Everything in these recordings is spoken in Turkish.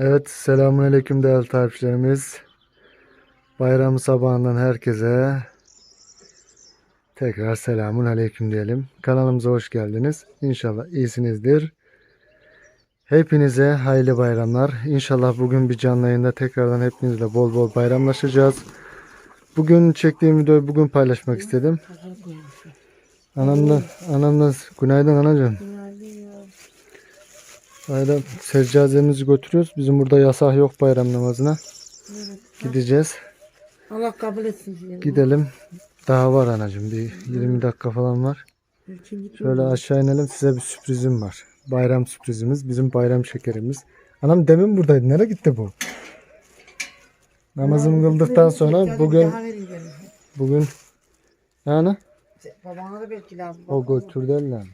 Evet, selamünaleyküm değerli takipçilerimiz. Bayram sabahından herkese tekrar selamun aleyküm diyelim. Kanalımıza hoş geldiniz. İnşallah iyisinizdir. Hepinize hayırlı bayramlar. İnşallah bugün bir canlı yayında tekrardan hepinizle bol bol bayramlaşacağız. Bugün çektiğim videoyu bugün paylaşmak istedim. Anamla, anamla günaydın anacığım. Bayram seccazemizi götürüyoruz. Bizim burada yasak yok bayram namazına. Gideceğiz. Allah kabul etsin sizi. Gidelim. Daha var anacığım. Bir 20 dakika falan var. Şöyle aşağı inelim. Size bir sürprizim var. Bayram sürprizimiz. Bizim bayram şekerimiz. Anam demin buradaydı. Nereye gitti bu? Namazımı kıldıktan sonra bugün bugün yani Babana da belki lazım. o götürdü lan.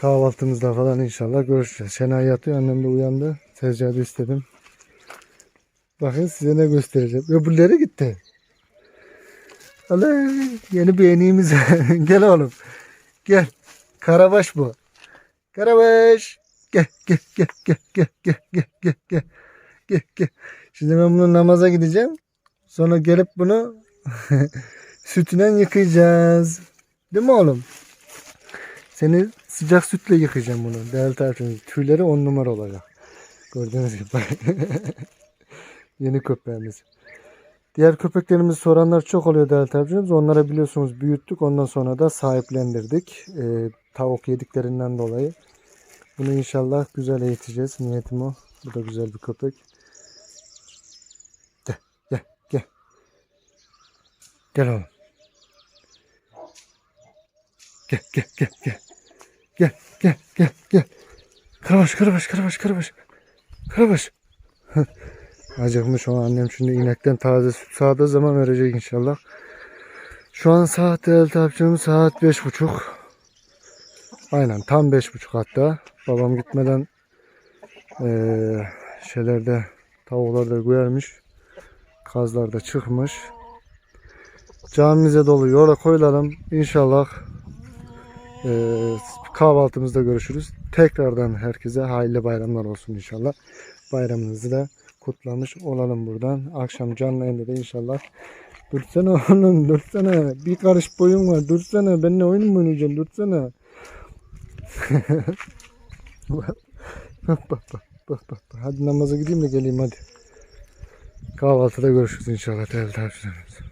Kahvaltımızda falan inşallah görüşeceğiz. Şenay yatıyor. Annem de uyandı. Seccade istedim. Bakın size ne göstereceğim. Öbürleri gitti. Alay, yeni bir eniğimiz. gel oğlum. Gel. Karabaş bu. Karabaş. Gel gel gel gel gel gel gel gel gel gel gel. Şimdi ben bunu namaza gideceğim. Sonra gelip bunu sütünden yıkayacağız. Değil mi oğlum? Seni sıcak sütle yıkayacağım bunu. Değerli takipçilerimiz. Tüyleri on numara olacak. Gördüğünüz gibi. Yeni köpeğimiz. Diğer köpeklerimizi soranlar çok oluyor değerli takipçilerimiz. Onlara biliyorsunuz büyüttük. Ondan sonra da sahiplendirdik. Ee, tavuk yediklerinden dolayı. Bunu inşallah güzel eğiteceğiz. Niyetim o. Bu da güzel bir köpek. Gel, gel, gel. Gel oğlum. Gel, gel, gel, gel. Gel, gel, gel, gel. Karabaş, karabaş, karabaş, karabaş. Karabaş. Acıkmış o annem şimdi inekten taze süt sağdığı zaman verecek inşallah. Şu an saat değerli takipçilerim saat beş buçuk. Aynen tam beş buçuk hatta. Babam gitmeden eee şeylerde tavuklar da koyarmış. Kazlar da çıkmış. Camimize dolu yola koyulalım. İnşallah eee kahvaltımızda görüşürüz. Tekrardan herkese hayırlı bayramlar olsun inşallah. Bayramınızı da kutlamış olalım buradan. Akşam canlı yayında da inşallah. Dursana oğlum dursana. Bir karış boyun var. Dursana. Benimle oyun mu oynayacaksın? Dursana. bak bak bak bak bak. Hadi namaza gideyim de geleyim hadi. Kahvaltıda görüşürüz inşallah değerli takipçilerimiz.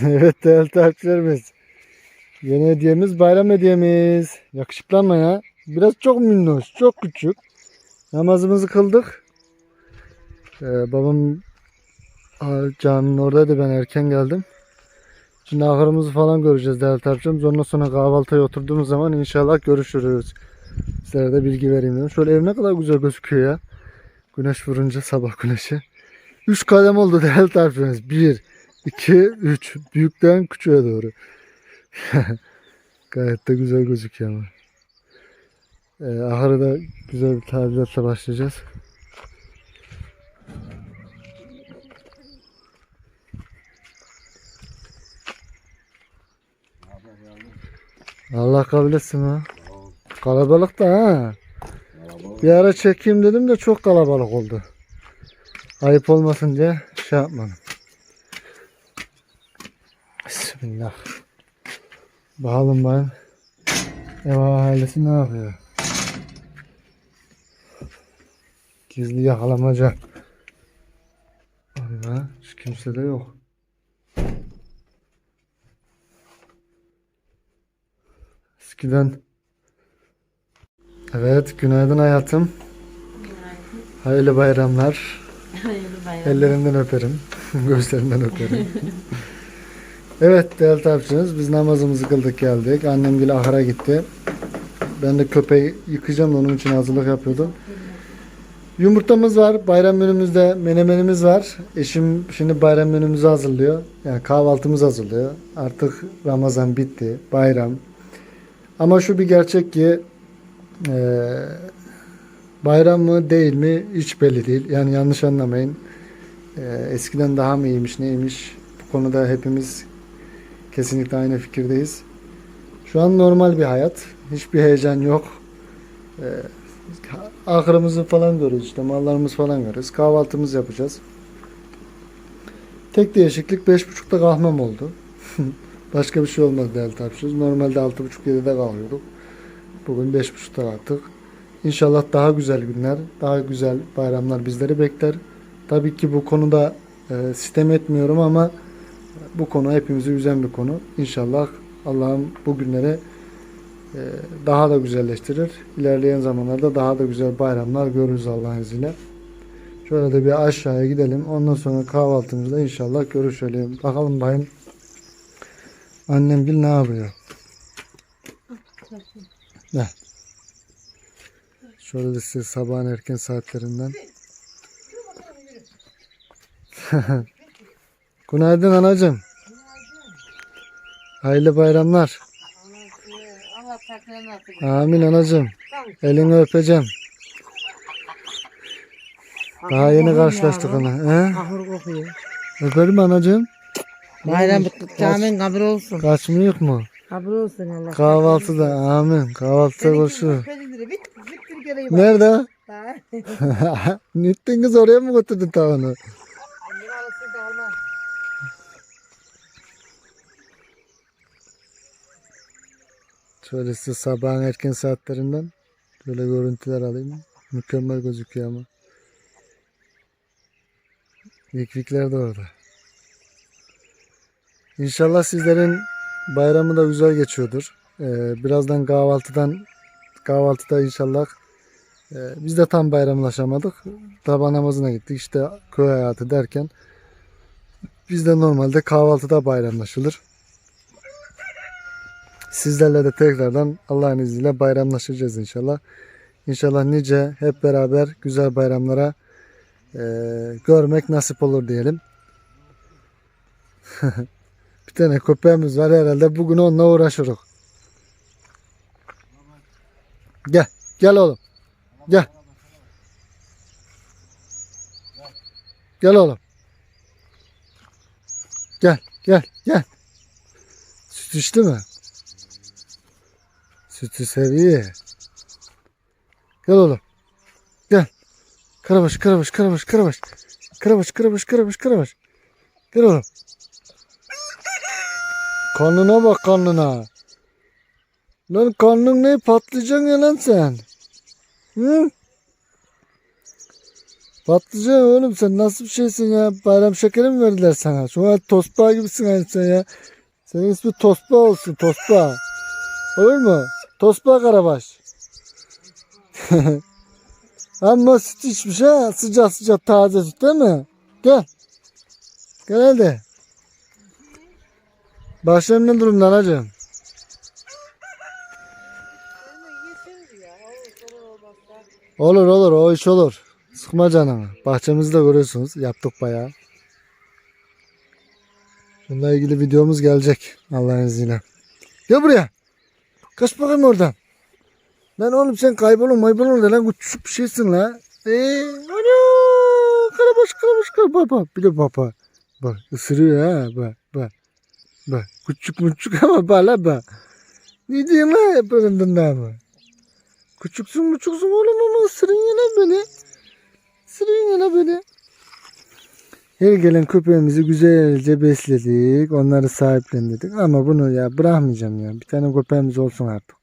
evet değerli takipçilerimiz. Yeni hediyemiz bayram hediyemiz. Yakışıklı ama ya. Biraz çok minnoş, çok küçük. Namazımızı kıldık. Ee, babam caminin oradaydı ben erken geldim. Şimdi ahırımızı falan göreceğiz değerli takipçilerimiz. Ondan sonra kahvaltıya oturduğumuz zaman inşallah görüşürüz. Sizlere de bilgi vereyim dedim. Şöyle ev ne kadar güzel gözüküyor ya. Güneş vurunca sabah güneşi. 3 kadem oldu değerli takipçilerimiz. 1, 2, 3. Büyükten küçüğe doğru. Gayet de güzel gözüküyor ama. Ee, ahırı da güzel bir tadilatla başlayacağız. Allah kabul etsin ha. Kalabalık da ha. Bir ara çekeyim dedim de çok kalabalık oldu. Ayıp olmasın diye şey yapmadım. Bismillah. Bakalım ben. Ev ailesi ne yapıyor? Gizli yakalamaca. Allah, hiç kimse de yok. Eskiden. Evet, günaydın hayatım. Hayırlı bayramlar. Hayırlı bayram. Ellerinden öperim. Gözlerinden öperim. evet değerli takipçiniz biz namazımızı kıldık geldik. Annem bile ahıra gitti. Ben de köpeği yıkayacağım da onun için hazırlık yapıyordum. Yumurtamız var. Bayram menümüzde menemenimiz var. Eşim şimdi bayram menümüzü hazırlıyor. Yani kahvaltımızı hazırlıyor. Artık Ramazan bitti. Bayram. Ama şu bir gerçek ki eee, bayram mı değil mi hiç belli değil. Yani yanlış anlamayın. Eee, eskiden daha mı iyiymiş neymiş bu konuda hepimiz kesinlikle aynı fikirdeyiz. Şu an normal bir hayat. Hiçbir heyecan yok. Eee ahırımızı falan görüyoruz işte mallarımız falan görüyoruz. Kahvaltımızı yapacağız. Tek değişiklik 5.30'da kalkmam oldu. Başka bir şey olmadı değerli takipçilerimiz. Normalde 6.30-7'de kalkıyorduk. Bugün 5.30'da kalktık. İnşallah daha güzel günler, daha güzel bayramlar bizleri bekler. Tabii ki bu konuda e, sistem etmiyorum ama bu konu hepimizi üzen bir konu. İnşallah Allah'ım bu günleri e, daha da güzelleştirir. İlerleyen zamanlarda daha da güzel bayramlar görürüz Allah'ın izniyle. Şöyle de bir aşağıya gidelim. Ondan sonra kahvaltımızda inşallah görüşelim. Bakalım bayım annem bil ne yapıyor. Ne? Şöyle de size sabahın erken saatlerinden. Günaydın anacığım. Hayırlı bayramlar. Amin anacığım. Elini öpeceğim. Daha yeni karşılaştık ana. He? Ahır kokuyor. Öperim anacığım. Bayram bittikçe amin kabul olsun. Kaçmıyor mu? Kabul olsun Allah. Kahvaltıda amin. Kahvaltıda koşuyor. Nerede? Kız oraya mı götürdün tavanı? Annem alırsın da olmaz. Şöyle size sabahın erken saatlerinden böyle görüntüler alayım. Mükemmel gözüküyor ama. Vikvikler de orada. İnşallah sizlerin bayramı da güzel geçiyordur. Ee, birazdan kahvaltıdan kahvaltıda inşallah e, biz de tam bayramlaşamadık. Sabah namazına gittik. İşte köy hayatı derken biz de normalde kahvaltıda bayramlaşılır. Sizlerle de tekrardan Allah'ın izniyle bayramlaşacağız inşallah. İnşallah nice hep beraber güzel bayramlara e, görmek nasip olur diyelim. bir tane köpeğimiz var herhalde bugün onunla uğraşırız. Gel, gel oğlum. Gel. Gel oğlum. Gel, gel, gel. Süt içti mi? Sütü seviyor. Gel oğlum. Gel. Karabaş, karabaş, karabaş, karabaş. Karabaş, karabaş, karabaş, karabaş. Gel oğlum. Karnına bak karnına. Lan karnın ne patlayacaksın ya lan sen? Hı? Patlayacaksın oğlum sen nasıl bir şeysin ya? Bayram şekeri mi verdiler sana? Şu an tosbağa gibisin aynı sen ya. Senin ismi tosbağa olsun tosbağa. Olur mu? Tosbağa karabaş. Ama süt içmiş ha. Sıcak sıcak taze süt değil mi? Gel. Gel hadi. Başlarım ne durumda anacığım? Olur olur o iş olur. Sıkma canını. Bahçemizi de görüyorsunuz. Yaptık bayağı. Bununla ilgili videomuz gelecek Allah'ın izniyle. Gel buraya. Kaç bakayım oradan. Lan oğlum sen kaybolun maybolun da lan küçük bir şeysin la. Eee ana karabaş karabaş karabaş baba bir de baba. Bak ısırıyor ha bak bak. Bak küçük küçük ama bak la bak. Ne diyorsun la hep önümden mı? Küçüksün küçüksün oğlum ama ısırın yine beni. Isırın yine beni. Her gelen köpeğimizi güzelce besledik. Onları sahiplendirdik. Ama bunu ya bırakmayacağım ya. Bir tane köpeğimiz olsun artık.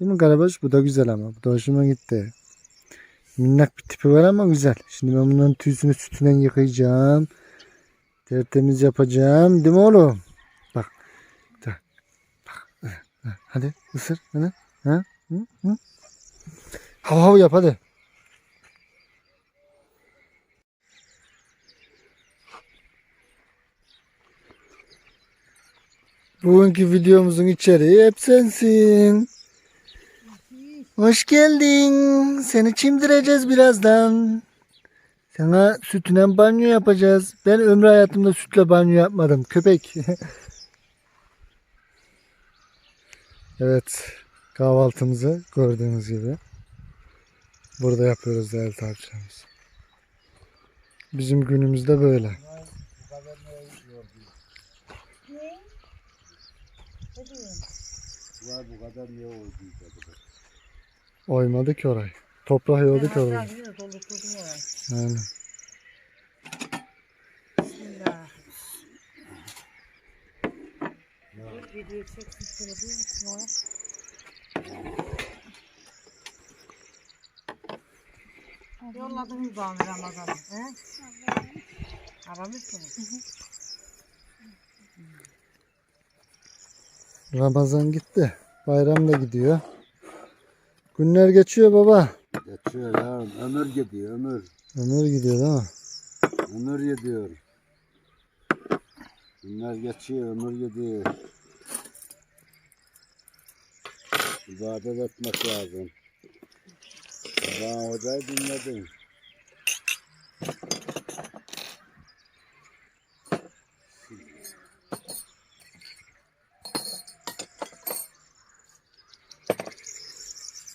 Değil mi Karabaş? Bu da güzel ama. Bu da hoşuma gitti. Minnak bir tipi var ama güzel. Şimdi ben bunların tüysünü sütünden yıkayacağım. Tertemiz yapacağım. Değil mi oğlum? Bak. Bak. Hadi ısır. Hadi. Ha? Hı? Hı? Hav hav yap hadi. Bugünkü videomuzun içeriği hep sensin. Hoş geldin. Seni çimdireceğiz birazdan. Sana sütüne banyo yapacağız. Ben ömrü hayatımda sütle banyo yapmadım. Köpek. evet. Kahvaltımızı gördüğünüz gibi. Burada yapıyoruz değerli takipçilerimiz. Bizim günümüzde böyle. Var bu kadar niye oldu acaba? Oymadı ki orayı. Toprak yoldu ki orayı. Yani. Bismillah. Video çeksin şöyle bir sonra. Yolladım mı bana Ramazan'ı? He? Aramış mı? Ramazan gitti. Bayram da gidiyor. Günler geçiyor baba. Geçiyor ya. Ömür gidiyor ömür. Ömür gidiyor değil mi? Ömür gidiyor. Günler geçiyor ömür gidiyor. İbadet etmek lazım. Ben hocayı dinledim.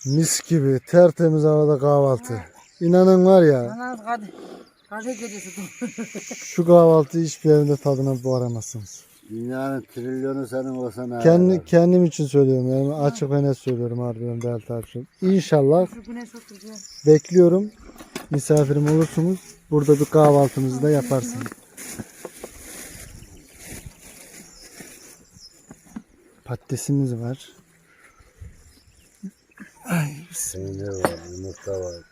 Mis gibi tertemiz havada kahvaltı. İnanın var ya Ana gecesi şu kahvaltıyı hiçbir evde tadına varamazsınız. Dünyanın trilyonu senin olsa ne Kendi, kendim için söylüyorum yani açık ve net söylüyorum harbiden değerli takipçilerim. İnşallah güneş oturuyor. bekliyorum. Misafirim olursunuz. Burada bir kahvaltımızı da yaparsınız. Patatesimiz var. Peynir var, yumurta var.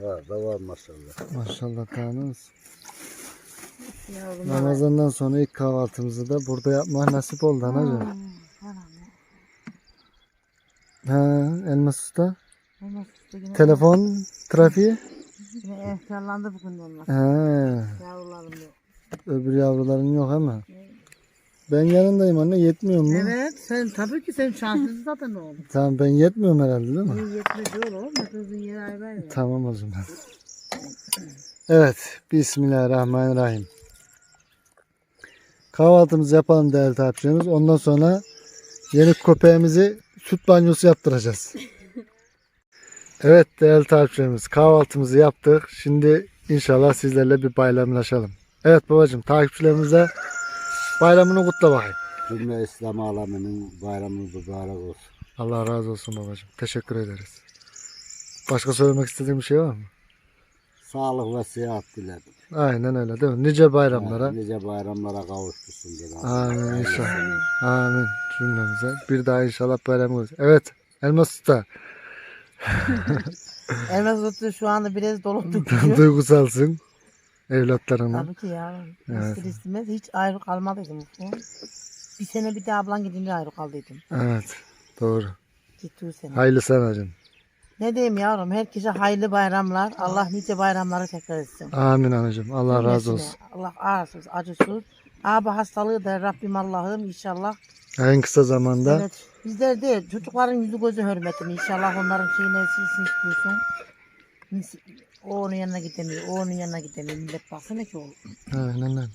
Var da var maşallah. Maşallah tanrımız. Yavrum. Ramazan'dan sonra ilk kahvaltımızı da burada yapmak nasip oldu anacığım. Ha, Elmas Usta. Telefon trafiği. Yine efkarlandı bugün onlar. Ha, Yavrularım yok. öbür yavruların yok ama. Ben yanındayım anne yetmiyor mu? Evet, sen tabii ki sen şanslısın zaten oğlum. Tamam ben yetmiyorum herhalde değil mi? İyi yetmedi oğlum, hepimizin yeri ayrı ayrı. Tamam o zaman. Evet. Bismillahirrahmanirrahim. Kahvaltımızı yapalım değerli takipçilerimiz. Ondan sonra yeni köpeğimizi süt banyosu yaptıracağız. Evet değerli takipçilerimiz kahvaltımızı yaptık. Şimdi inşallah sizlerle bir bayramlaşalım. Evet babacığım takipçilerimize bayramını kutla bakayım. Cümle İslam aleminin bayramı mübarek olsun. Allah razı olsun babacığım. Teşekkür ederiz. Başka söylemek istediğim bir şey var mı? Sağlık ve sıhhat dilerim. Aynen öyle değil mi? Nice bayramlara. Nice bayramlara kavuştursun. Cenab-ı Amin inşallah. Amin cümlemize. Bir daha inşallah bayramımız. Evet. Elmas Usta. Elmas otu şu anda biraz dolup. Duygusalsın. Evlatlarına. tabii ki ya. Evet. İster istemez hiç ayrı kalmadıydım. Bir sene bir de ablan gidince ayrı kaldıydım. Evet. Doğru. Ciddi sene. Hayırlı sanacım. Ne diyeyim yavrum, herkese hayırlı bayramlar. Allah nice bayramları tekrar etsin. Amin anacığım. Allah razı olsun. Allah ağırsız, acısız. Abi hastalığı da Rabbim Allah'ım inşallah. En kısa zamanda. Evet. Bizler değil, çocukların yüzü gözü hürmetine inşallah onların şeyine silsin tutulsun. O onun yanına gidemiyor, o onun yanına gidemiyor. Millet baksana ki oğlum. Aynen öyle.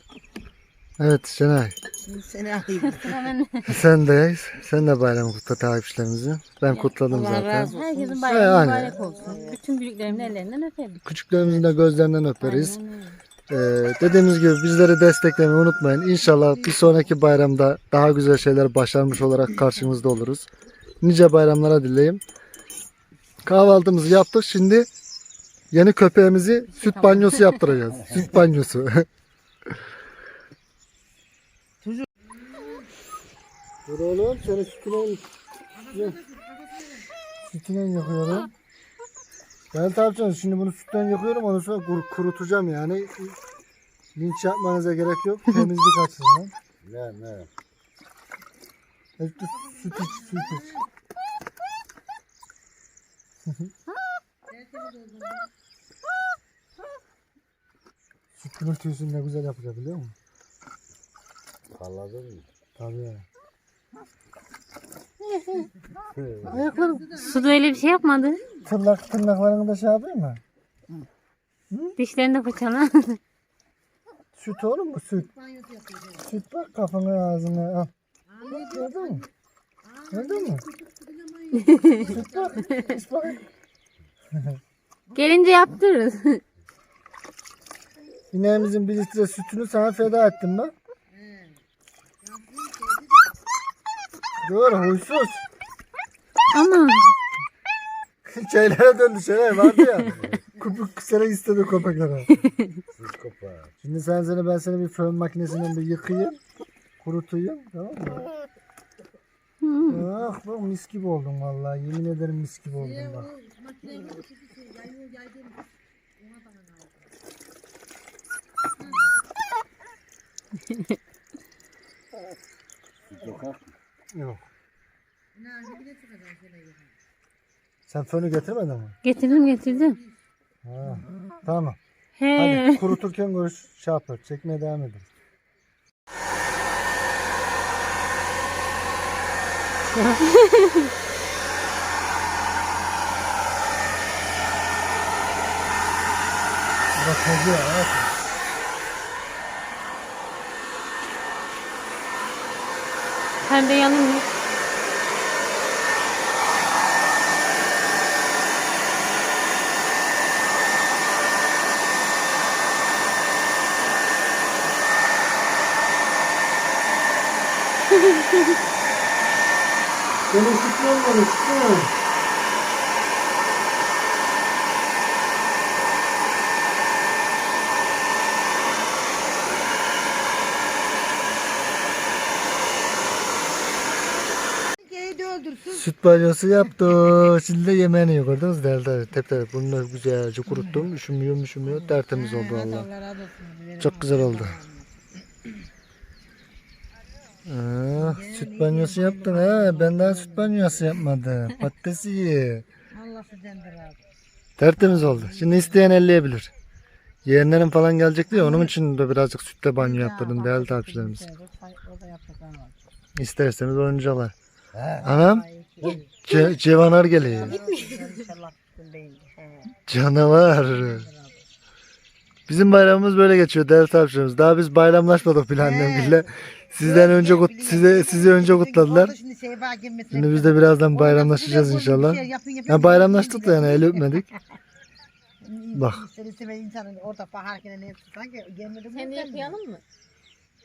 Evet Şenay. Şimdi seni. Sen de sen de bayramı kutla takipçilerimizi. Ben kutladım Allah zaten. razı olsun. Herkesin Yani. bayramı mübarek olsun. Bütün büyüklerimin ellerinden öperim. Küçüklerimizin de gözlerinden öperiz. Aynen. Ee, dediğimiz gibi bizleri desteklemeyi unutmayın. İnşallah bir sonraki bayramda daha güzel şeyler başarmış olarak karşınızda oluruz. Nice bayramlara dileyim. Kahvaltımızı yaptık. Şimdi yeni köpeğimizi süt banyosu yaptıracağız. süt banyosu. Dur oğlum seni sütüne sütüne yakıyorum. Ben tabii şimdi bunu sütten yakıyorum ondan sonra kur- kurutacağım yani. Linç yapmanıza gerek yok. Temizlik açısından. Ne ne? Hep de süt iç, süt iç. süt gürültüsünü ne güzel yapacak biliyor musun? Anladın mı? Tabii. Ayaklarım. Su da öyle bir şey yapmadı. Tırnak, tırnaklarını da şey yapayım mı? Dişlerini de fırçala. Süt oğlum bu süt. Süt bak kafana ağzına al. Bak gördün mü? Gördün mü? süt bak. Gelince yaptırırız. İneğimizin bir litre sütünü sana feda ettim bak. Dur huysuz. Ama Şeylere döndü şeyler vardı ya. Kupuk sene istedi kopağı. Şimdi sen seni ben seni bir fön makinesinden bir yıkayayım. Kurutayım tamam mı? Ah bak mis gibi oldun vallahi. Yemin ederim mis gibi oldun bak. Yok. Sen fönü getirmedin mi? getirdim getirdim. Ha, tamam. He. Hadi kuruturken görüş şey yapar. Çekmeye devam edin. Bak hacı ya. Sen de yanım Benim sütlü olmadı sütlü. Geyi de öldürsün. Süt banyosu yaptı. Şimdi de yemeğini yiyor gördünüz mü? Tep tep. Bunu da güzelce kuruttum. Üşümüyor üşümüyor. Tertemiz oldu valla. Çok güzel oldu. Ah, süt banyosu yaptın ha. Ben daha süt banyosu yapmadım. Razı olsun. Tertemiz oldu. Şimdi isteyen elleyebilir. Yeğenlerim falan gelecek diye onun için de birazcık sütle banyo yaptırdım değerli takipçilerimiz. Yapacak ama. İsterseniz oyuncaklar. He. Anam ce cevanar geliyor. Canavar. Bizim bayramımız böyle geçiyor değerli takipçilerimiz. Daha biz bayramlaşmadık bile annemle. Sizden önce kut size sizi önce kutladılar. Şimdi biz de birazdan bayramlaşacağız inşallah. Ya bayramlaştık da yani el öpmedik. Bak. Seni seven insanın orada bakarken ne yaptı sanki gelmedi mi? Sen yapayalım mı?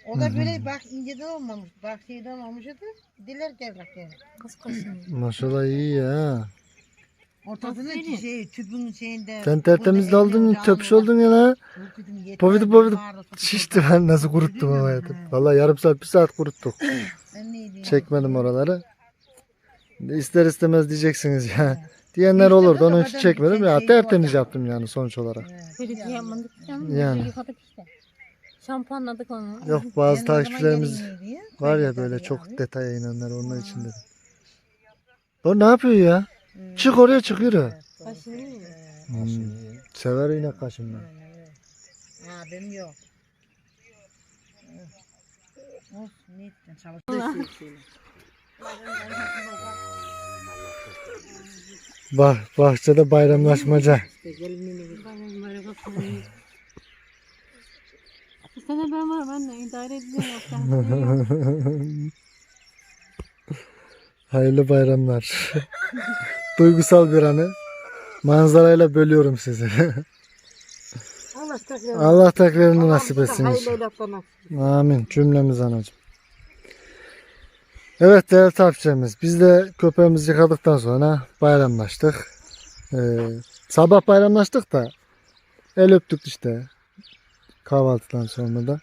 O da böyle bak inceden olmamış. Bak şeyden olmuş idi. Diler gevrak yani. Kız kızım. Maşallah iyi ya. Ortasında Aferin. şey tüpün şeyinde. Sen tertemiz daldın, töpüş oldun ya la. Pofidik pofidik şişti ben nasıl kuruttum ama hayatım. Vallahi yarım saat bir saat kuruttuk. Çekmedim oraları. İster istemez diyeceksiniz ya. Diyenler olurdu onun için çekmedim ya tertemiz yaptım yani sonuç olarak. Şey. Yani. Şampuanladık onu. Yok bazı takipçilerimiz var ya böyle çok detaya inenler onun için dedim. O ne yapıyor ya? Çık oraya çık yürü. Başını mı? Hmm. Sever inek kaşınma. Ha benim yok. Olsun ne ettin çalıştın. Bah, bahçede bayramlaşmaca. Sene ben var ben de idare edeceğim yoksa. Hayırlı bayramlar. Duygusal bir anı. Manzarayla bölüyorum sizi. Allah takdir. Allah takdirini nasip etsin. Amin. Cümlemiz anacığım. Evet değerli takipçilerimiz. Biz de köpeğimizi yıkadıktan sonra bayramlaştık. Ee, sabah bayramlaştık da el öptük işte. Kahvaltıdan sonra da.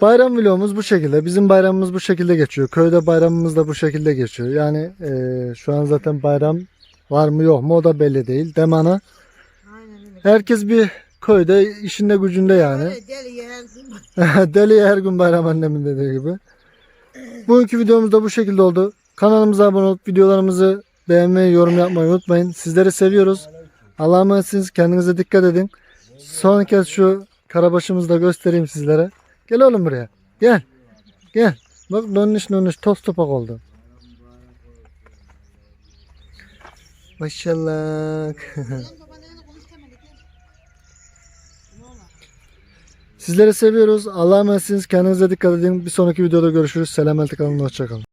Bayram vlogumuz bu şekilde. Bizim bayramımız bu şekilde geçiyor. Köyde bayramımız da bu şekilde geçiyor. Yani e, şu an zaten bayram var mı yok mu o da belli değil. Demana. Herkes bir köyde işinde gücünde yani. Öyle deli yer. Deli her gün bayram annemin dediği gibi. Bugünkü videomuz da bu şekilde oldu. Kanalımıza abone olup videolarımızı beğenmeyi, yorum yapmayı unutmayın. Sizleri seviyoruz. Allah'a emanetsiniz. Kendinize dikkat edin. Son kez şu karabaşımızı da göstereyim sizlere. Gel oğlum buraya. Gel. Gel. Bak dönüş dönüş toz topak oldu. Maşallah. Sizleri seviyoruz. Allah'a emanetsiniz. Kendinize dikkat edin. Bir sonraki videoda görüşürüz. Selametle kalın. Hoşçakalın.